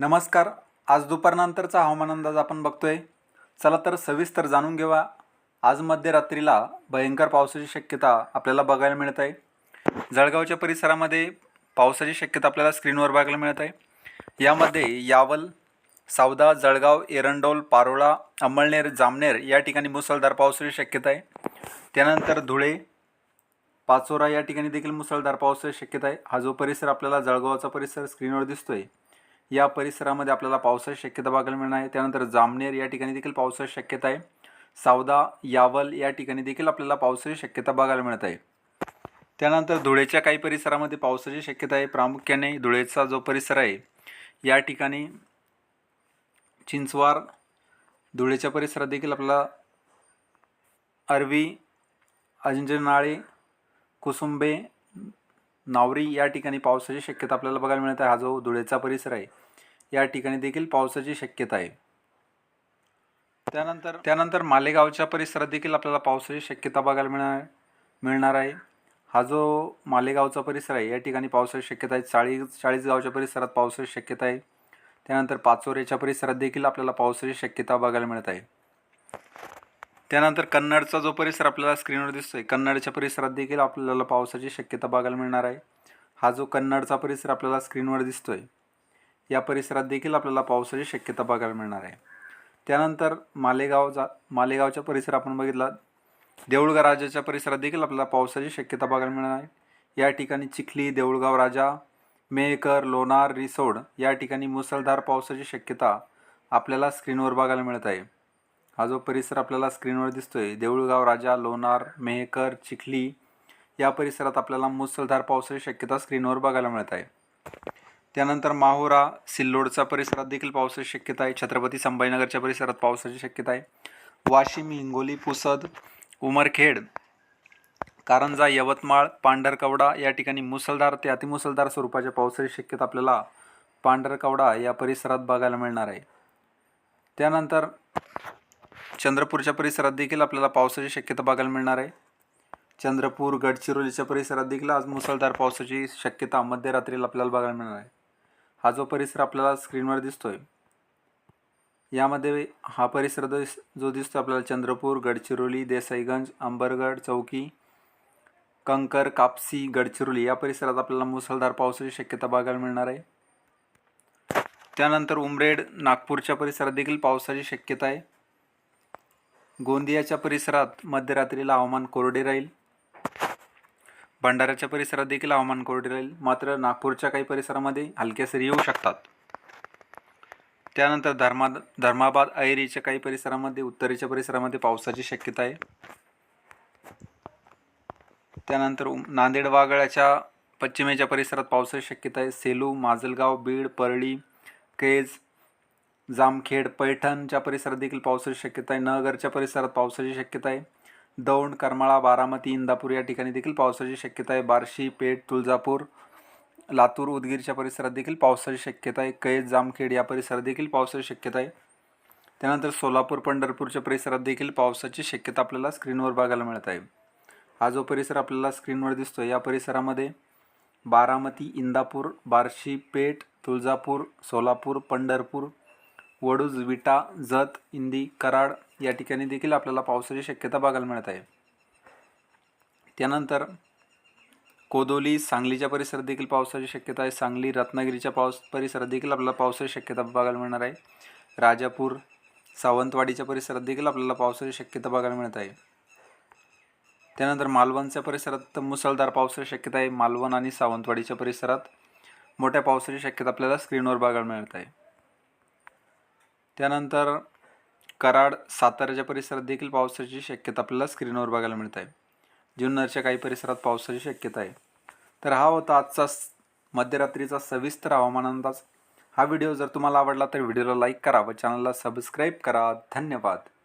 नमस्कार. आज दुपारनंतरचा हवामान अंदाज आपण बघतोय. चला तर सविस्तर जाणून घेऊया. आज मध्यरात्रीला भयंकर पावसाची शक्यता आपल्याला बघायला मिळत आहे जळगावच्या परिसरामध्ये पावसाची शक्यता आपल्याला स्क्रीनवर बघायला मिळत आहे यामध्ये यावल सावदा जळगाव एरंडोल पारोळा अंमळनेर जामनेर या ठिकाणी मुसळधार पावसाची शक्यता आहे. त्यानंतर धुळे पाचोरा या ठिकाणी देखील मुसळधार पावसाची शक्यता आहे. हा जो परिसर आपल्याला जळगावचा परिसर स्क्रीनवर दिसतो आहे या परिसरामध्ये आपल्याला पावसाची शक्यता बघायला मिळणार आहे. त्यानंतर जामनेर या ठिकाणी देखील पावसाची शक्यता आहे. सावदा यावल या ठिकाणी देखील आपल्याला पावसाची शक्यता बघायला मिळत आहे. त्यानंतर धुळेच्या काही परिसरामध्ये पावसाची शक्यता आहे. प्रामुख्याने धुळेचा जो परिसर आहे या ठिकाणी चिंचवार धुळेच्या परिसरात देखील आपल्याला अरवी अजिंजनाळे कुसुंबे नावरी या ठिकाणी पावसाची शक्यता आपल्याला बघायला मिळत आहे. हा जो धुळेचा परिसर आहे या ठिकाणी देखील पावसाची शक्यता आहे. त्यानंतर त्यानंतर मालेगावच्या परिसरात देखील आपल्याला पावसाची शक्यता बघायला मिळणार मिळणार आहे. हा जो मालेगावचा परिसर आहे या ठिकाणी पावसाची शक्यता आहे. चाळीस चाळीसगावच्या परिसरात पावसाची शक्यता आहे. त्यानंतर पाचोरेच्या परिसरात देखील आपल्याला पावसाची शक्यता बघायला मिळत आहे. त्यानंतर कन्नडचा जो परिसर आपल्याला स्क्रीनवर दिसतोय कन्नडच्या परिसरात देखील आपल्याला पावसाची शक्यता बघायला मिळणार आहे. हा जो कन्नडचा परिसर आपल्याला स्क्रीनवर दिसतोय या परिसरात देखील आपल्याला पावसाची शक्यता बघायला मिळणार आहे. त्यानंतर मालेगाव जा मालेगावच्या परिसर आपण बघितला देऊळगाव राजाच्या परिसरात देखील आपल्याला पावसाची शक्यता बघायला मिळणार आहे. या ठिकाणी चिखली देऊळगाव राजा मेहकर लोणार रिसोड या ठिकाणी मुसळधार पावसाची शक्यता आपल्याला स्क्रीनवर बघायला मिळत आहे. हा जो परिसर आपल्याला स्क्रीनवर दिसतोय देऊळगाव राजा लोणार मेहकर चिखली या परिसरात आपल्याला मुसळधार पावसाची शक्यता स्क्रीनवर बघायला मिळत आहे. त्यानंतर माहुरा सिल्लोडचा परिसरात देखील पावसाची शक्यता आहे. छत्रपती संभाजीनगरच्या परिसरात पावसाची शक्यता आहे. वाशिम हिंगोली पुसद उमरखेड कारंजा यवतमाळ पांढरकवडा या ठिकाणी मुसळधार ते अतिमुसळधार स्वरूपाच्या पावसाची शक्यता आपल्याला पांढरकवडा या परिसरात बघायला मिळणार आहे. त्यानंतर चंद्रपूरच्या परिसरात देखील आपल्याला पावसाची शक्यता बघायला मिळणार आहे. चंद्रपूर गडचिरोलीच्या परिसरात देखील आज मुसळधार पावसाची शक्यता मध्यरात्रीला आपल्याला बघायला मिळणार आहे. हा जो परिसर आपल्याला स्क्रीनवर दिसतोय यामध्ये हा परिसर दिस जो दिसतो आपल्याला चंद्रपूर गडचिरोली देसाईगंज अंबरगड चौकी कंकर कापसी गडचिरोली या परिसरात आपल्याला मुसळधार पावसाची शक्यता बघायला मिळणार आहे. त्यानंतर उमरेड नागपूरच्या परिसरात देखील पावसाची शक्यता आहे. गोंदियाच्या परिसरात मध्यरात्रीला हवामान कोरडे राहील. भंडाऱ्याच्या परिसरात देखील हवामान कोरडे राहील. मात्र नागपूरच्या काही परिसरामध्ये हलक्या सरी येऊ शकतात. त्यानंतर धर्मा धर्माबाद ऐरीच्या काही परिसरामध्ये उत्तरेच्या परिसरामध्ये पावसाची शक्यता आहे. त्यानंतर नांदेड वागळ्याच्या पश्चिमेच्या परिसरात पावसाची शक्यता आहे. सेलू माजलगाव बीड परळी केज जामखेड पैठणच्या परिसरात देखील पावसाची शक्यता आहे. नगरच्या परिसरात पावसाची शक्यता आहे. दौंड करमाळा बारामती इंदापूर या ठिकाणी देखील पावसाची शक्यता आहे. बार्शी पेठ तुळजापूर लातूर उदगीरच्या परिसरात देखील पावसाची शक्यता आहे. कैद जामखेड या परिसरात देखील पावसाची शक्यता आहे. त्यानंतर सोलापूर पंढरपूरच्या परिसरात देखील पावसाची शक्यता आपल्याला स्क्रीनवर बघायला मिळत आहे. हा जो परिसर आपल्याला स्क्रीनवर दिसतो या परिसरामध्ये बारामती इंदापूर बार्शी पेठ तुळजापूर सोलापूर पंढरपूर वडूज विटा जत इंदी कराड या ठिकाणी देखील आपल्याला पावसाची शक्यता बघायला मिळत आहे. त्यानंतर कोदोली सांगलीच्या परिसरात देखील पावसाची शक्यता आहे. सांगली रत्नागिरीच्या पावस परिसरात देखील आपल्याला पावसाची शक्यता बघायला मिळणार आहे. राजापूर सावंतवाडीच्या परिसरात देखील आपल्याला पावसाची शक्यता बघायला मिळत आहे. त्यानंतर मालवणच्या परिसरात तर मुसळधार पावसाची शक्यता आहे. मालवण आणि सावंतवाडीच्या परिसरात मोठ्या पावसाची शक्यता आपल्याला स्क्रीनवर बघायला मिळत आहे. त्यानंतर कराड साताऱ्याच्या परिसरात देखील पावसाची शक्यता आपल्याला स्क्रीनवर बघायला मिळत आहे जुन्नरच्या काही परिसरात पावसाची शक्यता आहे. तर हा होता आजचा स- मध्यरात्रीचा सविस्तर हवामान अंदाज. हा व्हिडिओ जर तुम्हाला आवडला तर व्हिडिओला लाईक करा व चॅनलला सबस्क्राईब करा. धन्यवाद.